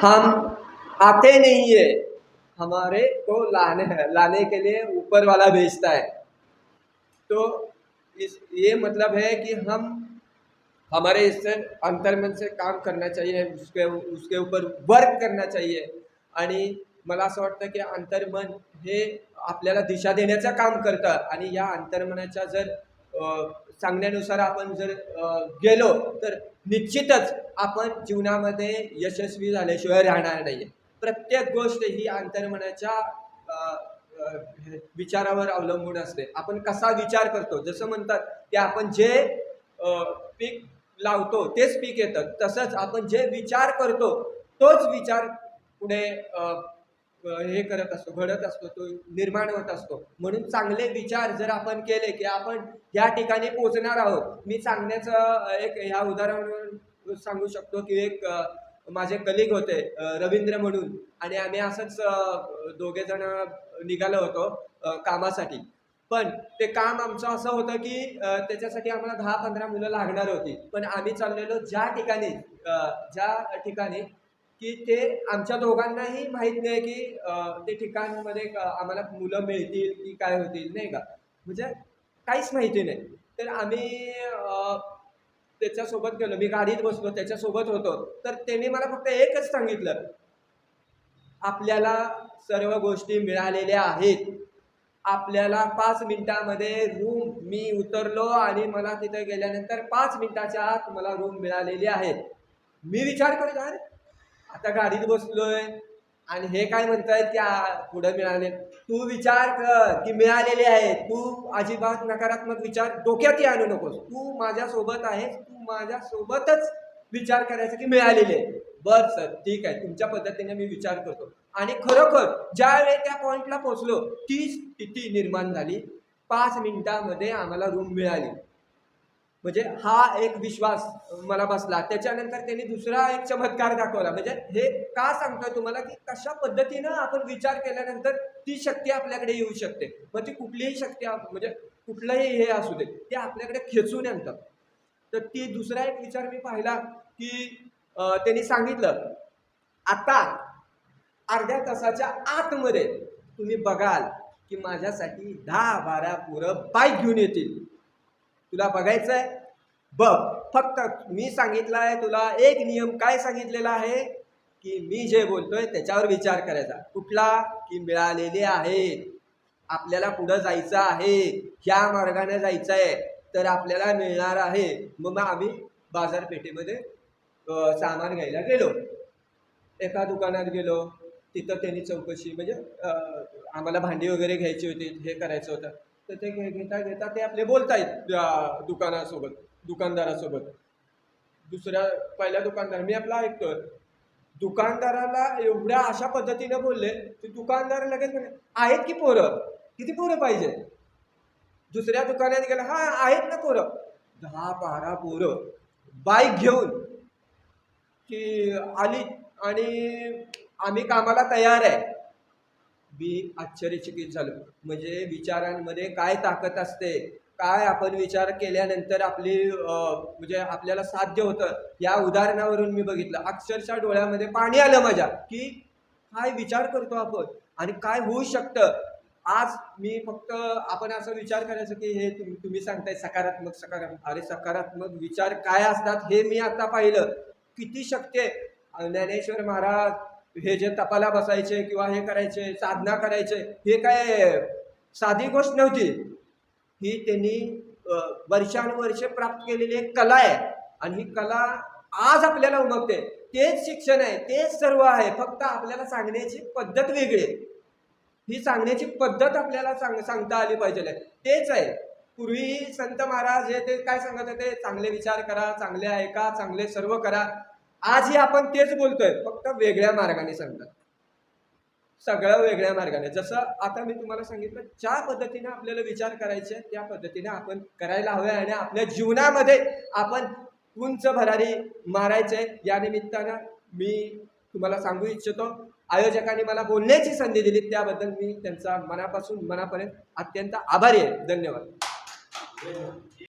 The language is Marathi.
हम आते नहीं है। हमारे को लाने लाने के लिए ऊपर वाला भेजता है। तो इस ये मतलब है कि हम हमारे इससे अंतर्मन से काम करना चाहिए उसके उसके ऊपर वर्क करना चाहिए। आणि मला असं वाटतं की अंतर्मन हे आपल्याला दिशा देण्याचं काम करतं. आणि या अंतर्मनाच्या जर सांगण्यानुसार आपण जर गेलो तर निश्चितच आपण जीवनामध्ये यशस्वी झाल्याशिवाय राहणार नाही प्रत्येक गोष्ट ही अंतर्मनाच्या विचारावर अवलंबून असते. आपण कसा विचार करतो? जसं म्हणतात की आपण जे पीक लावतो तेच पीक येतं. तसंच आपण जे विचार करतो तोच विचार पुढे हे करत असतो घडत असतो तो निर्माण होत असतो. म्हणून चांगले विचार जर आपण केले की आपण या ठिकाणी पोचणार आहोत. मी सांगण्याचं एक ह्या उदाहरण सांगू शकतो की एक माझे कलिग होते रवींद्र म्हणून. आणि आम्ही असंच दोघे जण निघालो होतो कामासाठी. पण ते काम आमचं असं होतं की त्याच्यासाठी आम्हाला दहा पंधरा मुलं लागणार होती. पण आम्ही चाललेलो ज्या ठिकाणी ज्या ठिकाणी की ते आमच्या दोघांनाही माहीत नाही की ते ठिकाणमध्ये आम्हाला मुलं मिळतील की काय होतील नाही का? म्हणजे काहीच माहिती नाही. तर आम्ही त्याच्यासोबत गेलो. मी गाडीत बसलो त्याच्यासोबत होतो. तर त्यांनी मला फक्त एकच सांगितलं. आपल्याला सर्व गोष्टी मिळालेल्या आहेत. आपल्याला पाच मिनिटामध्ये रूम मी उतरलो आणि मला तिथे गेल्यानंतर पाच मिनिटाच्या आत मला रूम मिळालेली आहे मी विचार करतो अरे आता गाडीत बसलोय आणि हे काय म्हणतायत की पुढे पुढं मिळाले. तू विचार कर की मिळालेले आहे तू अजिबात नकारात्मक विचार डोक्यातही आणू नकोस. तू माझ्यासोबत आहेस. तू माझ्यासोबतच विचार करायचा की मिळालेले. आहे बर सर ठीक आहे. तुमच्या पद्धतीने मी विचार करतो. आणि खरोखर ज्यावेळी त्या पॉईंटला पोहोचलो ती स्थिती निर्माण झाली. पाच मिनिटामध्ये आम्हाला रूम मिळाली. म्हणजे हा एक विश्वास मला बसला. त्याच्यानंतर त्यांनी दुसरा एक चमत्कार दाखवला. म्हणजे हे का सांगतोय तुम्हाला की कशा पद्धतीनं आपण विचार केल्यानंतर ती शक्ती आपल्याकडे येऊ शकते. मग ती कुठलीही शक्ती म्हणजे कुठलंही हे असू दे ते आपल्याकडे खेचून आणतात. तर ती दुसरा एक विचार मी पाहिला की त्यांनी सांगितलं आता अर्ध्या तासाच्या आतमध्ये तुम्ही बघाल की माझ्यासाठी दहा बारा पोरं बाईक घेऊन येतील. तुला बघायचं आहे बघ फक्त मी सांगितलं आहे तुला एक नियम काय सांगितलेला आहे? की मी जे बोलतोय त्याच्यावर विचार करायचा. कुठला? की मिळालेले आहे आपल्याला पुढं जायचं आहे. ह्या मार्गाने जायचं आहे तर आपल्याला मिळणार आहे. मग आम्ही बाजारपेठेमध्ये सामान घ्यायला गेलो. एका दुकानात गेलो. तिथं त्यांनी चौकशी म्हणजे आम्हाला भांडी वगैरे घ्यायची होती. हे करायचं होतं. तर ते घे- घेता घेता ते आपले बोलतायत अं, दुकानासोबत दुकानदारासोबत. दुसऱ्या पहिल्या दुकानदार मी आपला ऐकतो दुकानदाराला एवढ्या अशा पद्धतीनं बोलले की दुकानदार लगेच म्हणे आहेत की पोरं? किती पोरं पाहिजे? दुसऱ्या दुकानात गेला हा आहेत ना पोरं. दहा बारा पोरं. बाईक घेऊन की आली आणि आम्ही कामाला तयार आहे. मी आश्चर्यचकित झालो. म्हणजे विचारांमध्ये काय ताकद असते? काय आपण विचार केल्यानंतर आपली म्हणजे आपल्याला साध्य होतं? या उदाहरणावरून मी बघितलं. अक्षरशः डोळ्यामध्ये पाणी आलं माझ्या की काय विचार करतो आपण? आणि काय होऊ शकतं? आज मी फक्त आपण असं विचार करायचं की हे तुम्ही तुम्ही सांगताय सकारात्मक सकारात्मक. अरे सकारात्मक विचार काय असतात हे मी आता पाहिलं. किती शक्य? ज्ञानेश्वर महाराज हे जे तपाला बसायचे किंवा हे करायचे साधना करायचे हे काय साधी गोष्ट नव्हती. ही त्यांनी वर्षानुवर्षे प्राप्त केलेली एक कला आहे. आणि ही कला आज आपल्याला उमगते. तेच शिक्षण आहे तेच सर्व आहे. फक्त आपल्याला सांगण्याची पद्धत वेगळी आहे. ही सांगण्याची पद्धत आपल्याला सांग सांगता आली पाहिजे. तेच आहे. पूर्वी संत महाराज हे ते काय सांगत होते? चांगले विचार करा चांगले ऐका चांगले सर्व करा. आजही आपण तेच बोलतोय फक्त वेगळ्या मार्गाने सांगतात. सगळं वेगळ्या मार्गाने. जसं आता मी तुम्हाला सांगितलं ज्या पद्धतीने आपल्याला विचार करायचे त्या पद्धतीने आपण करायला हवे आणि आपल्या जीवनामध्ये आपण उंच भरारी मारायचे. या निमित्तानं मी तुम्हाला सांगू इच्छितो आयोजकांनी मला बोलण्याची संधी दिली त्याबद्दल मी त्यांचा मनापासून मनापर्यंत अत्यंत आभारी आहे. धन्यवाद.